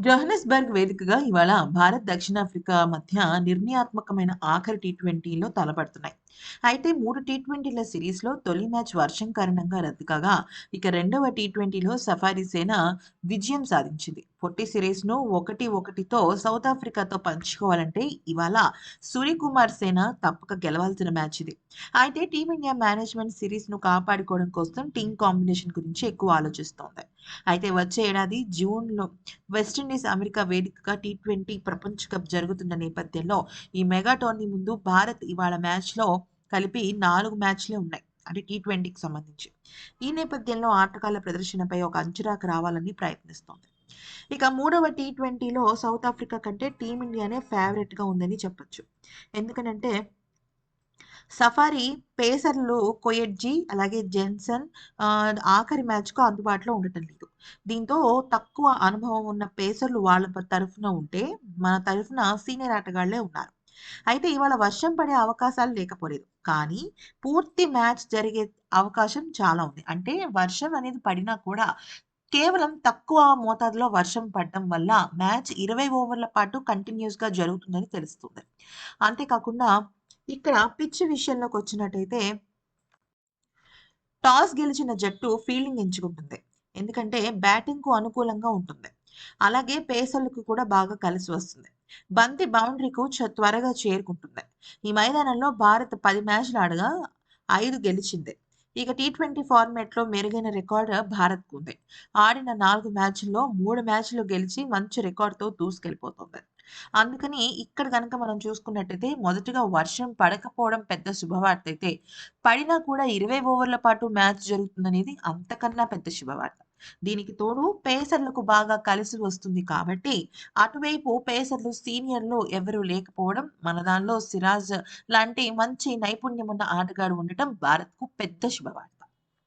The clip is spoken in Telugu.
జోహనస్బర్గ్ వేదికగా ఇవాళ భారత్, దక్షిణాఫ్రికా మధ్య నిర్ణయాత్మకమైన ఆఖరి టీ-20లో తలపడుతున్నాయి. అయితే మూడు టీ-20ల సిరీస్‌లో తొలి మ్యాచ్ వర్షం కారణంగా రద్దు కాగా, ఇక రెండవ టీ-20లో సఫారీ సేన విజయం సాధించింది. పొట్టి సిరీస్‌ను 1-1తో సౌతాఫ్రికాతో పంచుకోవాలంటే ఇవాళ సూర్యకుమార్ సేన తప్పక గెలవాల్సిన మ్యాచ్ ఇది. అయితే టీమిండియా మేనేజ్మెంట్ సిరీస్‌ను కాపాడుకోవడం కోసం టీమ్ కాంబినేషన్ గురించి ఎక్కువ ఆలోచిస్తోంది. అయితే వచ్చే ఏడాది జూన్‌లో వెస్టిండీస్, అమెరికా వేదికగా టీ-20 ప్రపంచ కప్ జరుగుతున్న నేపథ్యంలో ఈ మెగా టోర్నీ ముందు భారత్ ఇవాళ మ్యాచ్‌లో కలిపి నాలుగు మ్యాచ్‌లే ఉన్నాయి. అంటే టీ-20కి సంబంధించి. ఈ నేపథ్యంలో ఆటగాళ్ళ ప్రదర్శనపై ఒక అంచనాకు రావాలని ప్రయత్నిస్తోంది. ఇక మూడవ టీ ట్వంటీలో సౌత్ ఆఫ్రికా కంటే టీమిండియానే ఫేవరెట్‌గా ఉందని చెప్పొచ్చు. ఎందుకనంటే సఫారీ పేసర్లు కొయెడ్జీ అలాగే జెన్సన్ ఆఖరి మ్యాచ్‌కు అందుబాటులో ఉండటం లేదు. దీంతో తక్కువ అనుభవం ఉన్న పేసర్లు వాళ్ళ తరఫున ఉంటే, మన తరఫున సీనియర్ ఆటగాళ్ళే ఉన్నారు. అయితే ఇవాళ వర్షం పడే అవకాశాలు లేకపోలేదు. కానీ పూర్తి మ్యాచ్ జరిగే అవకాశం చాలా ఉంది. అంటే వర్షం అనేది పడినా కూడా కేవలం తక్కువ మోతాదులో వర్షం పడడం వల్ల మ్యాచ్ 20 ఓవర్ల పాటు కంటిన్యూస్గా జరుగుతుందని తెలుస్తుంది. అంతేకాకుండా ఇక్కడ పిచ్ విషయంలోకొచ్చినట్టయితే టాస్ గెలిచిన జట్టు ఫీల్డింగ్ ఎంచుకుంటుంది. ఎందుకంటే బ్యాటింగ్‌కు అనుకూలంగా ఉంటుంది. అలాగే పేసర్లకు కూడా బాగా కలిసి వస్తుంది. బంతి బౌండరీకు చ త్వరగా చేరుకుంటుంది. ఈ మైదానంలో భారత్ పది మ్యాచ్‌లు ఆడగా ఐదు గెలిచింది. ఇక టీ-20 ఫార్మాట్‌లో మెరుగైన రికార్డు భారత్‌కు ఉంది. ఆడిన నాలుగు మ్యాచ్‌ల్లో మూడు మ్యాచ్‌లు గెలిచి మంచి రికార్డుతో దూసుకెళ్ళిపోతోంది. అందుకని ఇక్కడ కనుక మనం చూసుకున్నట్టయితే మొదటగా వర్షం పడకపోవడం పెద్ద శుభవార్త అయితే పడినా కూడా 20 ఓవర్ల పాటు మ్యాచ్ జరుగుతుందనేది అంతకన్నా పెద్ద శుభవార్త. దీనికి తోడు పేసర్లకు బాగా కలిసి వస్తుంది కాబట్టి, అటువైపు పేసర్లు సీనియర్‌లు ఎవరూ లేకపోవడం, మన దానిలో సిరాజ్ లాంటి మంచి నైపుణ్యం ఉన్న ఆటగాడు ఉండటం భారత్‌కు పెద్ద శుభవార్త.